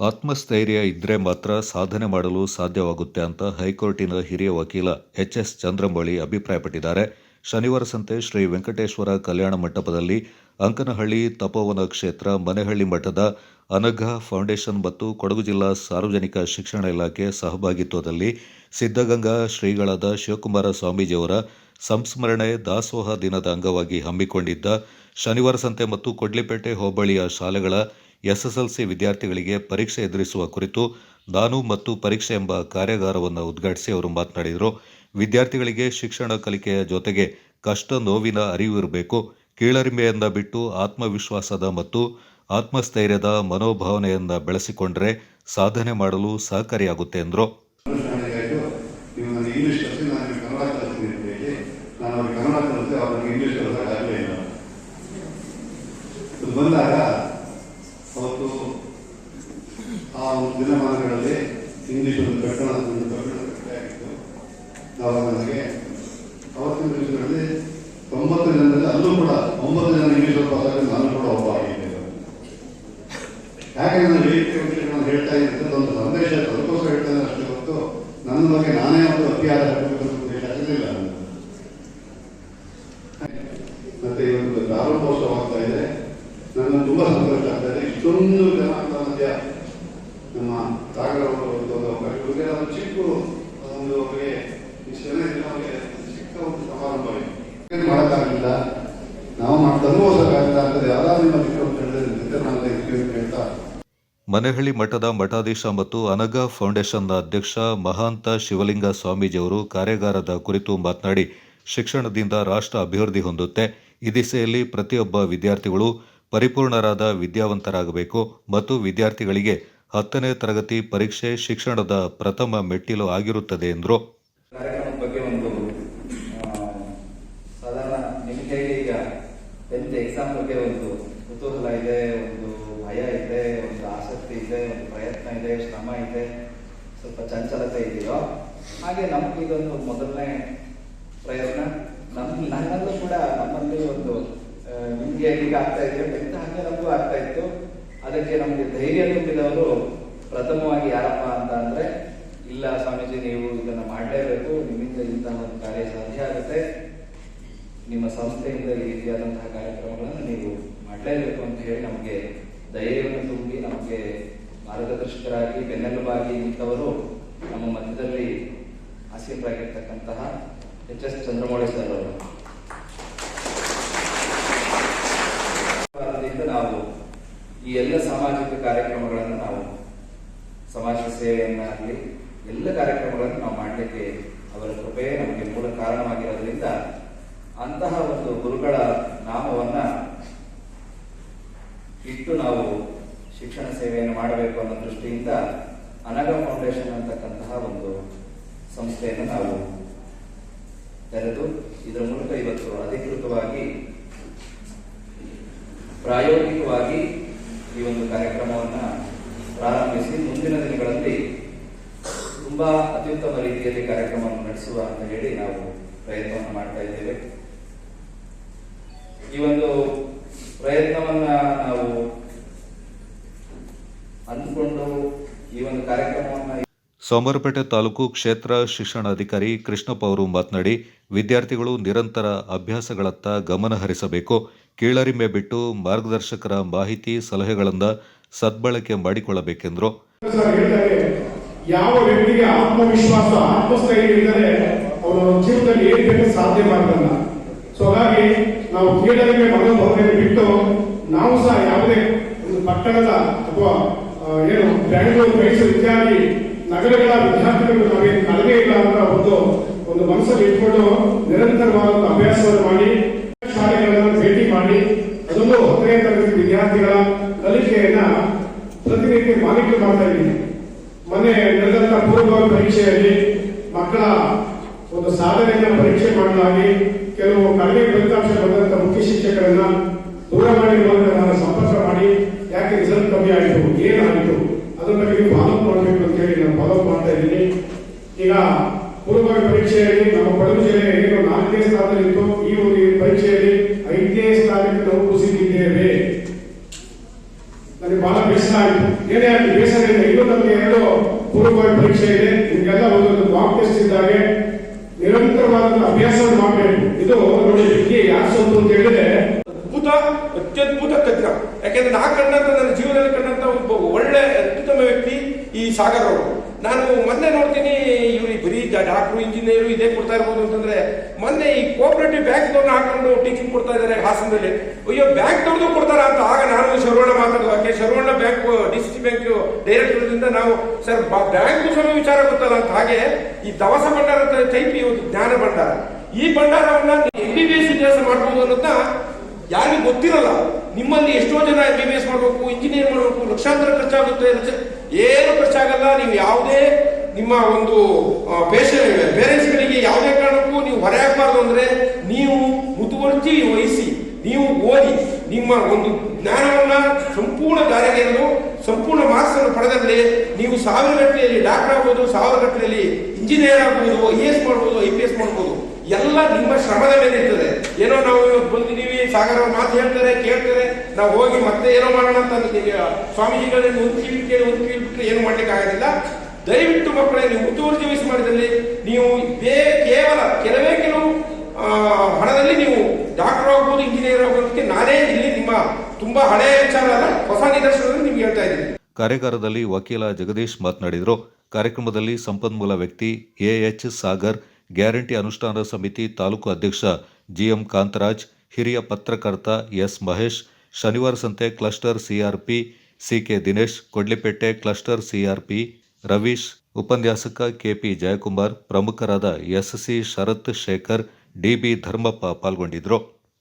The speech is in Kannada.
ಆತ್ಮಸ್ಥೈರ್ಯ ಇದ್ರೆ ಮಾತ್ರ ಸಾಧನೆ ಮಾಡಲು ಸಾಧ್ಯವಾಗುತ್ತೆ ಅಂತ ಹೈಕೋರ್ಟಿನ ಹಿರಿಯ ವಕೀಲ ಎಚ್ ಎಸ್ ಚಂದ್ರಮೌಳಿ ಅಭಿಪ್ರಾಯಪಟ್ಟಿದ್ದಾರೆ. ಶನಿವಾರ ಸಂತೆ ಶ್ರೀ ವೆಂಕಟೇಶ್ವರ ಕಲ್ಯಾಣ ಮಂಟಪದಲ್ಲಿ ಅಂಕನಹಳ್ಳಿ ತಪೋವನ ಕ್ಷೇತ್ರ, ಮನೆಹಳ್ಳಿ ಮಠದ ಅನಘ ಫೌಂಡೇಶನ್ ಮತ್ತು ಕೊಡಗು ಜಿಲ್ಲಾ ಸಾರ್ವಜನಿಕ ಶಿಕ್ಷಣ ಇಲಾಖೆ ಸಹಭಾಗಿತ್ವದಲ್ಲಿ ಸಿದ್ಧಗಂಗಾ ಶ್ರೀಗಳಾದ ಶಿವಕುಮಾರ ಸ್ವಾಮೀಜಿಯವರ ಸಂಸ್ಮರಣೆ ದಾಸೋಹ ದಿನದ ಅಂಗವಾಗಿ ಹಮ್ಮಿಕೊಂಡಿದ್ದ ಶನಿವಾರ ಸಂತೆ ಮತ್ತು ಕೊಡ್ಲಿಪೇಟೆ ಹೋಬಳಿಯ ಶಾಲೆಗಳ ಎಸ್ಎಸ್ಎಲ್ಸಿ ವಿದ್ಯಾರ್ಥಿಗಳಿಗೆ ಪರೀಕ್ಷೆ ಎದುರಿಸುವ ಕುರಿತು ನಾನು ಮತ್ತು ಪರೀಕ್ಷೆ ಎಂಬ ಕಾರ್ಯಾಗಾರವನ್ನು ಉದ್ಘಾಟಿಸಿ ಅವರು ಮಾತನಾಡಿದರು. ವಿದ್ಯಾರ್ಥಿಗಳಿಗೆ ಶಿಕ್ಷಣ ಕಲಿಕೆಯ ಜೊತೆಗೆ ಕಷ್ಟ ನೋವಿನ ಅರಿವು ಇರಬೇಕು. ಕೀಳರಿಮೆಯಿಂದ ಬಿಟ್ಟು ಆತ್ಮವಿಶ್ವಾಸದ ಮತ್ತು ಆತ್ಮಸ್ಥೈರ್ಯದ ಮನೋಭಾವನೆಯನ್ನು ಬೆಳೆಸಿಕೊಂಡರೆ ಸಾಧನೆ ಮಾಡಲು ಸಹಕಾರಿಯಾಗುತ್ತೆ ಎಂದರು. ನಾನು ಕನ್ನಡ ಅವ್ರಿಗೆ ಇಂಗ್ಲೀಷ್ ಇದು ಬಂದಾಗ ಅವತ್ತು ಆ ಒಂದು ದಿನಮಾನಗಳಲ್ಲಿ ಇಂಗ್ಲೀಷ್ ಒಂದು ಆವಾಗ ನನಗೆ ಅವತ್ತಿನ ದಿವಸಗಳಲ್ಲಿ ತೊಂಬತ್ತು ಜನರಲ್ಲಿ ಅಲ್ಲೂ ಕೂಡ ಒಂಬತ್ತು ಜನ ಇಂಗ್ಲೀಷ್ ಪಾಸ್ ನಾನು ಕೂಡ ಒಬ್ಬ ಆಗಿದ್ದೆ ಯಾಕೆ ನಾನು ವೇದಿಕೆ ವಿಷಯಗಳನ್ನು ಹೇಳ್ತಾ ಇದ್ದರೆ ಒಂದು ಸಂದೇಶ ಅದಕ್ಕೋಸ್ಕರ ಹೇಳ್ತಾ ಇದ್ದೇನೆ ಅಷ್ಟೇ ಹೊತ್ತು ನನ್ನ ಬಗ್ಗೆ ನಾನೇ ಒಂದು ಅತಿಯಾದ ನನಗೆ. ಮತ್ತೆ ಇವತ್ತು ಪ್ರಾರಂಭೋತ್ಸವ ಆಗ್ತಾ ಇದೆ ನನ್ನ ತುಂಬಾ ಸಂತೋಷ ಆಗ್ತಾ ಇದೆ ಇಷ್ಟೊಂದು ಜನ ಮಧ್ಯ ನಮ್ಮ ಸಾಗರ ಅವರು ಒಂದು ಅವಕಾಶ ಇವ್ರಿಗೆ ಒಂದು ಚಿಕ್ಕ ಒಂದು ಅವರಿಗೆ ಇಷ್ಟು ಜನ ಅವರಿಗೆ ಚಿಕ್ಕ ಒಂದು ಸಮಾರಂಭ ಇದೆ ಏನ್ ನಾವು ಮಾಡ್ತಾನೂ ಅನುಭವಿಸೋಕ್ಕಾಗಲ್ಲ ಅಂತ ಯಾವ್ದಾದ್ರು ನಿಮ್ಮ ಚಿಕ್ಕ ಹೇಳಿದ್ರೆ ನಾನು ಇದಕ್ಕೆ ಮನೆಹಳ್ಳಿ ಮಠದ ಮಠಾಧೀಶ ಮತ್ತು ಅನಗ ಫೌಂಡೇಶನ್ನ ಅಧ್ಯಕ್ಷ ಮಹಾಂತ ಶಿವಲಿಂಗ ಸ್ವಾಮೀಜಿಯವರು ಕಾರ್ಯಾಗಾರದ ಕುರಿತು ಮಾತನಾಡಿ, ಶಿಕ್ಷಣದಿಂದ ರಾಷ್ಟ್ರ ಅಭಿವೃದ್ಧಿ ಹೊಂದುತ್ತೆ. ಈ ದಿಸೆಯಲ್ಲಿ ಪ್ರತಿಯೊಬ್ಬ ವಿದ್ಯಾರ್ಥಿಗಳು ಪರಿಪೂರ್ಣರಾದ ವಿದ್ಯಾವಂತರಾಗಬೇಕು ಮತ್ತು ವಿದ್ಯಾರ್ಥಿಗಳಿಗೆ ಹತ್ತನೇ ತರಗತಿ ಪರೀಕ್ಷೆ ಶಿಕ್ಷಣದ ಪ್ರಥಮ ಮೆಟ್ಟಿಲು ಆಗಿರುತ್ತದೆ ಎಂದರು. ನಿಮಗೆ ಸ್ವಲ್ಪ ಚಂಚಲತೆ ಇದೆಯೋ? ಹಾಗೆ ನಮಗೀಗೊಂದು ಮೊದಲನೇ ಪ್ರಯತ್ನ. ನಮ್ ನನ್ನಲ್ಲೂ ಕೂಡ ನಮ್ಮಲ್ಲಿ ಒಂದು ನಿಮಗೆ ನಿಮ್ಗೆ ಈಗ ಆಗ್ತಾ ಇದೆ ಟೆಂತ್ ಹಾಗೆ ನಮಗೂ ಆಗ್ತಾ ಇತ್ತು ಅದಕ್ಕೆ ನಮಗೆ ಧೈರ್ಯ ತುಂಬಿದವರು ಪ್ರಥಮವಾಗಿ ಯಾರಪ್ಪ ಅಂತ ಅಂದ್ರೆ, ಇಲ್ಲ ಸ್ವಾಮೀಜಿ, ನೀವು ಇದನ್ನ ಮಾಡಲೇಬೇಕು, ನಿಮ್ಮಿಂದ ಇಂತಹ ಒಂದು ಕಾರ್ಯ ಸಾಧ್ಯ ಆಗುತ್ತೆ. ನಿಮ್ಮ ಸಂಸ್ಥೆಯಿಂದ ಈ ರೀತಿಯಾದಂತಹ ಕಾರ್ಯಕ್ರಮಗಳನ್ನು ನೀವು ಮಾಡಲೇಬೇಕು ಅಂತ ಹೇಳಿ ನಮಗೆ ಧೈರ್ಯವನ್ನು ತುಂಬಿ ನಮಗೆ ಮಾರ್ಗದರ್ಶಕರಾಗಿ, ಬೆನ್ನೆಲುಬಾಗಿ ನಿಂತವರು ನಮ್ಮ ಮಧ್ಯದಲ್ಲಿ ಆಸೀನರಾಗಿರ್ತಕ್ಕಂತಹ ಎಚ್ ಎಸ್ ಚಂದ್ರಮೌಳಿ ಸರ್ ಅವರು. ನಾವು ಈ ಎಲ್ಲ ಸಾಮಾಜಿಕ ಕಾರ್ಯಕ್ರಮಗಳನ್ನು ನಾವು ಸಮಾಜ ಸೇವೆಯನ್ನಾಗಲಿ ಎಲ್ಲ ಕಾರ್ಯಕ್ರಮಗಳನ್ನು ನಾವು ಮಾಡಲಿಕ್ಕೆ ಅವರ ಕೃಪೆಯೇ ನಮಗೆ ಮೂಲ ಕಾರಣವಾಗಿರೋದ್ರಿಂದ ಅಂತಹ ಒಂದು ಗುರುಗಳ ನಾಮವನ್ನ ಇಟ್ಟು ನಾವು ಶಿಕ್ಷಣ ಸೇವೆಯನ್ನು ಮಾಡಬೇಕು ಅನ್ನೋ ದೃಷ್ಟಿಯಿಂದ ಅನಗ ಫೌಂಡೇಶನ್ ಅಂತಕ್ಕಂತಹ ಒಂದು ಸಂಸ್ಥೆಯನ್ನು ನಾವು ತೆರೆದು ಇದರ ಮೂಲಕ ಇವತ್ತು ಅಧಿಕೃತವಾಗಿ ಪ್ರಾಯೋಗಿಕವಾಗಿ ಈ ಒಂದು ಕಾರ್ಯಕ್ರಮವನ್ನು ಪ್ರಾರಂಭಿಸಿ ಮುಂದಿನ ದಿನಗಳಲ್ಲಿ ತುಂಬಾ ಅತ್ಯುತ್ತಮ ರೀತಿಯಲ್ಲಿ ಕಾರ್ಯಕ್ರಮವನ್ನು ನಡೆಸುವ ಅಂತ ಹೇಳಿ ನಾವು ಪ್ರಯತ್ನವನ್ನು ಮಾಡ್ತಾ ಇದ್ದೇವೆ. ಈ ಒಂದು ಪ್ರಯತ್ನವನ್ನ ನಾವು ಅಂದುಕೊಂಡು ಈ ಒಂದು ಕಾರ್ಯಕ್ರಮವನ್ನ ಸೋಮವಾರಪೇಟೆ ತಾಲೂಕು ಕ್ಷೇತ್ರ ಶಿಕ್ಷಣಾಧಿಕಾರಿ ಕೃಷ್ಣಪ್ಪ ಅವರು ಮಾತನಾಡಿ, ವಿದ್ಯಾರ್ಥಿಗಳು ನಿರಂತರ ಅಭ್ಯಾಸಗಳತ್ತ ಗಮನ ಹರಿಸಬೇಕು. ಕೀಳರಿಮೆ ಬಿಟ್ಟು ಮಾರ್ಗದರ್ಶಕರ ಮಾಹಿತಿ ಸಲಹೆಗಳಿಂದ ಸದ್ಬಳಕೆ ಮಾಡಿಕೊಳ್ಳಬೇಕೆಂದರು. ಯಾವ ವ್ಯಕ್ತಿಗೆ ಆತ್ಮವಿಶ್ವಾಸ, ಆತ್ಮಸ್ಥೈರ್ಯ ಇದ್ದರೆ ಅವನ ಜೀವನದಲ್ಲಿ ಏನು ಸಾಧ್ಯ ಮಾಡಲ್ಲ ಸೊ ಹಾಗಾಗಿ ನಾವು ಕೀಳರಿಮೆ ಮನೋಭಾವನೆ ಬಿಟ್ಟು, ನಾವು ಸಹ ಯಾವುದೇ ಒಂದು ಪಟ್ಟಣದ ಅಥವಾ ಏನು ಬೆಂಗಳೂರು ನಗರಗಳ ವಿದ್ಯಾರ್ಥಿಗಳು ನಾವೇನು ಕಡಿಮೆ ಇಲ್ಲ ಅಂತ ಒಂದು ಒಂದು ಮನಸ್ಸಲ್ಲಿ ಇಟ್ಕೊಂಡು ನಿರಂತರವಾದ ಅಭ್ಯಾಸವನ್ನು ಮಾಡಿ, ಶಾಲೆಗಳನ್ನು ಭೇಟಿ ಮಾಡಿ, ಅದೊಂದು ಹತ್ತನೇ ತರಗತಿ ವಿದ್ಯಾರ್ಥಿಗಳ ಕಲಿಕೆಯನ್ನ ಪ್ರತಿನಿತ್ಯ ಮಾನಿಟರ್ ಮಾಡ್ತಾ ಇದ್ದೀನಿ ಮೊನ್ನೆ ನಡೆದಂತ ಪೂರ್ವ ಪರೀಕ್ಷೆಯಲ್ಲಿ ಮಕ್ಕಳ ಒಂದು ಸಾಧನೆಯನ್ನ ಪರೀಕ್ಷೆ ಮಾಡಲಾಗಿ ಕೆಲವು ಕಡಿಮೆ ಫಲಿತಾಂಶ ಬಂದಂತ ಮುಖ್ಯ ಶಿಕ್ಷಕರನ್ನ ದೂರ ಮಾಡಿ ಮೂಲಕ ನಾನು ಸಂಪರ್ಕ ಮಾಡಿ, ಯಾಕೆ ರಿಸಲ್ಟ್ ಕಮ್ಮಿ ಆಯಿತು, ಏನಾಯಿತು, ಅದರ ಬಗ್ಗೆ ಮಾಡಬೇಕು ಅಂತ ಹೇಳಿ ನಾನು ಫಾಲೋ ಮಾಡ್ತಾ ಇದ್ದೀನಿ ಈಗ ಪೂರ್ವಭಾವಿ ಪರೀಕ್ಷೆಯಲ್ಲಿ ನಮ್ಮ ಕೊಡಗು ಜಿಲ್ಲೆ ಏನು ನಾಲ್ಕನೇ ಸ್ಥಾನದಲ್ಲಿತ್ತು. ಈ ಒಂದು ಪರೀಕ್ಷೆಯಲ್ಲಿ ಐದನೇ ಸ್ಥಾನಕ್ಕೆ ನಾವು ಕುಸಿದಿದ್ದೇವೆ. ನನಗೆ ಬಹಳ ಬೇಸರ ಆಯಿತು. ಏನೇ ಆಗಲಿ ಬೇಸರ ಇದೆ ಇನ್ನೂ ನಮಗೆ ಎರಡು ಪೂರ್ವಭಾವಿ ಪರೀಕ್ಷೆ ಇದೆ. ನಿಮಗೆಲ್ಲ ಒಂದೊಂದು ಮಾಕ್ ಟೆಸ್ಟ್ ಇದ್ದಾಗೆ. ನಿರಂತರವಾದ ಅಭ್ಯಾಸ ಮಾಡಬೇಕು. ಇದು ನೋಡಿ ವಿದ್ಯೆ ಯಾರು ಸೊಂತು ಅಂತ ಹೇಳಿದ್ರೆ ಅದ್ಭುತ, ಅತ್ಯದ್ಭುತ ತಜ್ಞ ಯಾಕೆಂದ್ರೆ ನಾ ಕಂಡಂತ ನನ್ನ ಜೀವನದಲ್ಲಿ ಕಂಡಂತ ಒಬ್ಬ ಒಳ್ಳೆ ಅತ್ಯುತ್ತಮ ವ್ಯಕ್ತಿ. ಈ ಸಾಗರ್ ಅವರು ನಾನು ಮೊನ್ನೆ ನೋಡ್ತೀನಿ, ಇವ್ರಿ ಬರೀ ಡಾಕ್ಟ್ರು, ಇಂಜಿನಿಯರು ಇದೇ ಕೊಡ್ತಾ ಇರ್ಬೋದು ಅಂತಂದ್ರೆ, ಮೊನ್ನೆ ಈ ಕೋಆಪರೇಟಿವ್ ಬ್ಯಾಂಕ್ ಹಾಕೊಂಡು ಟೀಚಿಂಗ್ ಕೊಡ್ತಾ ಇದ್ದಾರೆ ಹಾಸನದಲ್ಲಿ. ಅಯ್ಯೋ ಬ್ಯಾಂಕ್ ದವ್ರದ್ದು ಕೊಡ್ತಾರ ಅಂತ ಆಗ ನಾನು ಶರವಣ ಮಾತಾಡುವಾಗ Sharavana bank D C bank ಡೈರೆಕ್ಟರ್ದಿಂದ ನಾವು, ಸರ್ ಬ್ಯಾಂಕ್ ಸ್ವಲ್ಪ ವಿಚಾರ ಗೊತ್ತಲ್ಲ ಅಂತ. ಹಾಗೆ ಈ ದವಸ ಭಂಡಾರ ಟೈಪ್ ಇವತ್ತು ಜ್ಞಾನ ಭಂಡಾರ. ಈ ಭಂಡಾರವನ್ನ ಎಂ ಬಿ ಬಿ ಎಸ್ ಇತಿಹಾಸ ಮಾಡ್ಬೋದು ಅನ್ನೋದನ್ನ ಯಾರಿಗೂ ಗೊತ್ತಿರಲ್ಲ. ನಿಮ್ಮಲ್ಲಿ ಎಷ್ಟೋ ಜನ ಎಂ ಬಿ ಬಿ ಎಸ್ ಮಾಡಬೇಕು ಇಂಜಿನಿಯರ್ ಮಾಡಬೇಕು, ಲಕ್ಷಾಂತರ ಖರ್ಚಾಗುತ್ತೆ ಏನು ಖರ್ಚಾಗಲ್ಲ ನೀವು ಯಾವುದೇ ನಿಮ್ಮ ಒಂದು ಪೇರೆಂಟ್ಸ್ಗಳಿಗೆ ಯಾವುದೇ ಕಾರಣಕ್ಕೂ ನೀವು ಹೊರೆ ಹಾಕಬಾರ್ದು ಅಂದರೆ ನೀವು ಮುತುವರ್ಜಿ ವಹಿಸಿ, ನೀವು ಓದಿ, ನಿಮ್ಮ ಒಂದು ಜ್ಞಾನವನ್ನು ಸಂಪೂರ್ಣ ದಾರಿಗೆಯನ್ನು ಸಂಪೂರ್ಣ ಮಾರ್ಕ್ಸನ್ನು ಪಡೆದರೆ ನೀವು ಸಾವಿರ ಗಟ್ಟಲೆಯಲ್ಲಿ ಡಾಕ್ಟರ್ ಆಗ್ಬೋದು, ಸಾವಿರ ಗಟ್ಟಲೆಯಲ್ಲಿ ಇಂಜಿನಿಯರ್ ಆಗ್ಬೋದು, ಐ ಎ ಎಸ್ ಮಾಡ್ಬೋದು, ಐ ಪಿ ಎಸ್ ಮಾಡ್ಬೋದು. ಎಲ್ಲ ನಿಮ್ಮ ಶ್ರಮದ ಮೇಲೆ ಇರ್ತದೆ. ಏನೋ ನಾವು ಇವತ್ತು ಬಂದಿದ್ದೀವಿ, ಸಾಗರ ಮಾತು ಹೇಳ್ತಾರೆ, ಕೇಳ್ತಾರೆ. ನಾವು ಹೋಗಿ ಮತ್ತೆ ಏನೋ ಮಾಡೋಣ ಅಂತ ಸ್ವಾಮೀಜಿಗಳಲ್ಲಿ ಒಂದು ಕಿವಿ ಕೇಳಿ ಒಂದು ಬಿಟ್ಟರೆ ಏನು ಮಾಡ್ಲಿಕ್ಕೆ ಆಗೋದಿಲ್ಲ. ದಯವಿಟ್ಟು ಮಕ್ಕಳೇ, ನೀವು ಮುತುವರ್ಜಿ ವಹಿಸಿ ಮಾಡಿದಲ್ಲಿ ನೀವು ಬೇ ಕೇವಲ ಕೆಲವೇ ಕೆಲವು ಹಣದಲ್ಲಿ ನೀವು ಡಾಕ್ಟರ್ ಆಗ್ಬೋದು, ಇಂಜಿನಿಯರ್ ಆಗೋದಕ್ಕೆ ನಾನೇ ಇಲ್ಲಿ ನಿಮ್ಮ ತುಂಬಾ ಹಳೆಯ ವಿಚಾರ ಅಲ್ಲ, ಹೊಸ ನಿದರ್ಶನದಲ್ಲಿ ನಿಮ್ಗೆ ಹೇಳ್ತಾ ಇದ್ದೀನಿ. ಕಾರ್ಯಾಗಾರದಲ್ಲಿ ವಕೀಲ ಜಗದೀಶ್ ಮಾತನಾಡಿದರು. ಕಾರ್ಯಕ್ರಮದಲ್ಲಿ ಸಂಪನ್ಮೂಲ ವ್ಯಕ್ತಿ ಎಎಚ್ ಸಾಗರ್ ಗ್ಯಾರಂಟಿ ಅನುಷ್ಠಾನ ಸಮಿತಿ ತಾಲೂಕು ಅಧ್ಯಕ್ಷ ಜಿಎಂ ಕಾಂತರಾಜ್, ಹಿರಿಯ ಪತ್ರಕರ್ತ S Mahesh, Shanivara Santhe cluster CRP CK Dinesh, Kodlipet cluster CRP Ravish, ಉಪನ್ಯಾಸಕ ಕೆಪಿ ಜಯಕುಮಾರ್, ಪ್ರಮುಖರಾದ ಎಸ್ಸಿ ಶರತ್ ಶೇಖರ್ ಡಿಬಿ ಧರ್ಮಪ್ಪ ಪಾಲ್ಗೊಂಡಿದ್ದರು.